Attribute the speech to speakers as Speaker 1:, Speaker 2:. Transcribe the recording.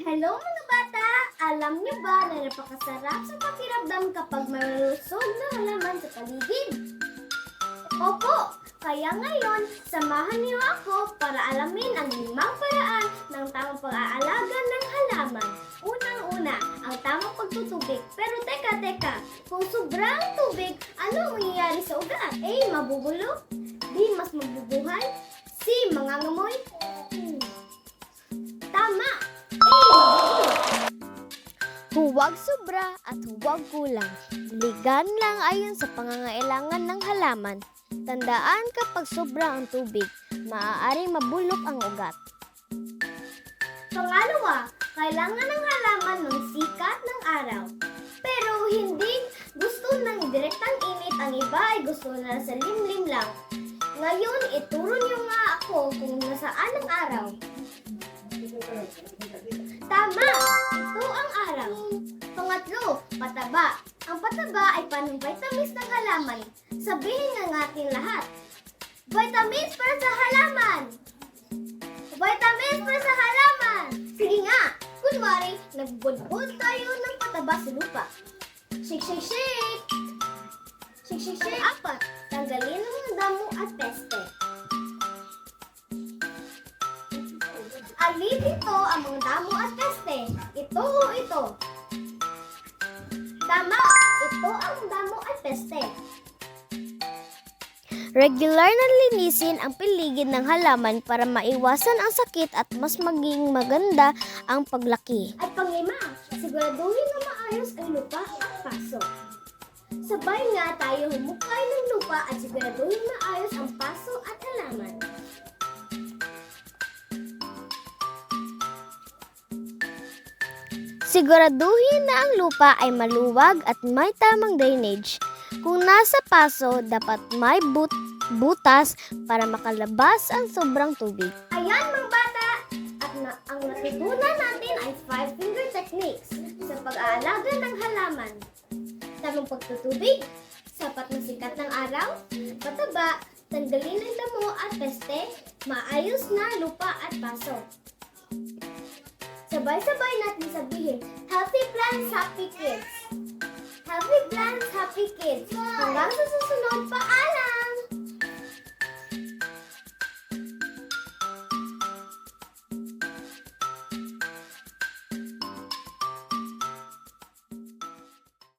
Speaker 1: Hello mga bata! Alam niyo ba na napakasarap sa pakiramdam kapag malusog na halaman sa paligid? Opo! Kaya ngayon, samahan niyo ako para alamin ang limang paraan ng tamang pag-aalaga ng halaman. Unang-una, ang tamang pagtutubig. Pero teka, teka, kung sobrang tubig, ano ang mangyayari sa ugat? A. Mabubulok? B. Mas mabubuhay? C. Mangangamoy?
Speaker 2: Huwag sobra at huwag kulang. Ligan lang ayon sa pangangailangan ng halaman. Tandaan kapag sobra ang tubig, maaaring mabulok ang ugat.
Speaker 1: Pangalawa, kailangan ng halaman ng sikat ng araw. Pero hindi gusto ng direktang init, ang iba ay gusto na sa limlim lang. Ngayon, ituro niyo nga ako kung nasaan ang araw. Pataba. Ang pataba ay panang vitamins ng halaman. Sabihin ng ating lahat. Vitamins para sa halaman! Vitamins para sa halaman! Sige nga! Kunwari, nagbudbud tayo ng pataba sa lupa. Shake, shake, shake! Shake, shake, shake! Apat, tanggalin ang damo at peste. Alin ito ang mga damo Tama! Ito ang damo at peste.
Speaker 2: Regular na linisin ang paligid ng halaman para maiwasan ang sakit at mas maging maganda ang paglaki.
Speaker 1: At panglima, siguraduhin na maayos ang lupa at paso. Sabay nga tayo humukay ng lupa at siguraduhin maayos ang paso at halaman.
Speaker 2: Siguraduhin na ang lupa ay maluwag at may tamang drainage. Kung nasa paso, dapat may but butas para makalabas ang sobrang tubig.
Speaker 1: Ayan mga bata! At na, ang natutunan natin ay five finger techniques sa pag-aalaga ng halaman. Tamang pagtutubig, sapat na sikat ng araw, pataba, tanggalin ng damo at peste, maayos na lupa at paso. Sabay-sabay natin sabihin, healthy plants, happy kids. Happy plants, happy kids. Hanggang sa susunod, paalam!